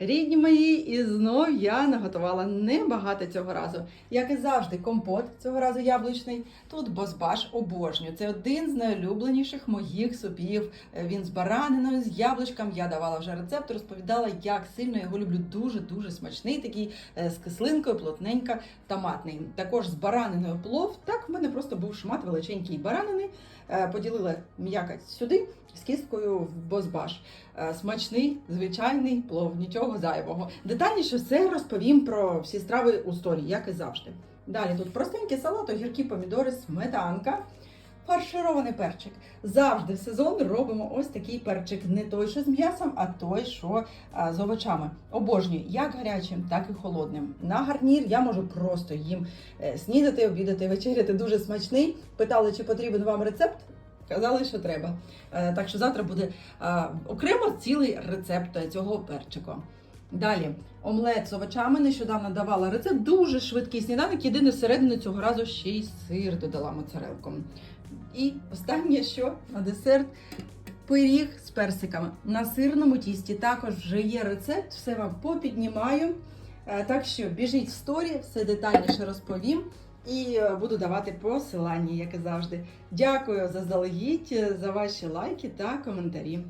Рідні мої, і знов я наготувала небагато цього разу. Як і завжди, компот цього разу яблучний. Тут бозбаш обожнюю. Це один з найулюбленіших моїх супів. Е, Він з бараниною, з яблучком. Я давала вже рецепт, розповідала, як сильно його люблю. Дуже дуже смачний, такий е, з кислинкою, плотненько, томатний. Також з бараниною плов. Так, в мене просто був шмат величенький баранини. Е, Поділила м'якоть сюди з кісткою в бозбаш. Е, Смачний, звичайний плов, нічого зайвого. Детальніше все розповім про всі страви у сторі, як і завжди. Далі тут простенький салат, огірки, помідори, сметанка. Фарширований перчик. Завжди в сезон робимо ось такий перчик. Не той, що з м'ясом, а той, що з овочами. Обожнюю як гарячим, так і холодним. На гарнір я можу просто їм е, снідати, обідати, вечеряти. Дуже смачний. Питали, чи потрібен вам рецепт. Казали, що треба. Е, Так що завтра буде е, окремо цілий рецепт цього перчику. Далі омлет з овочами. Нещодавно давала рецепт. Дуже швидкий сніданок. Єдине всередину цього разу ще й сир додала моцарелку. І останнє, що на десерт. Пиріг з персиками на сирному тісті. Також вже є рецепт, все вам попіднімаю. Е, Так що біжіть в сторі, все детальніше розповім і е, буду давати посилання, як і завжди. Дякую за заздалегідь е, за ваші лайки та коментарі.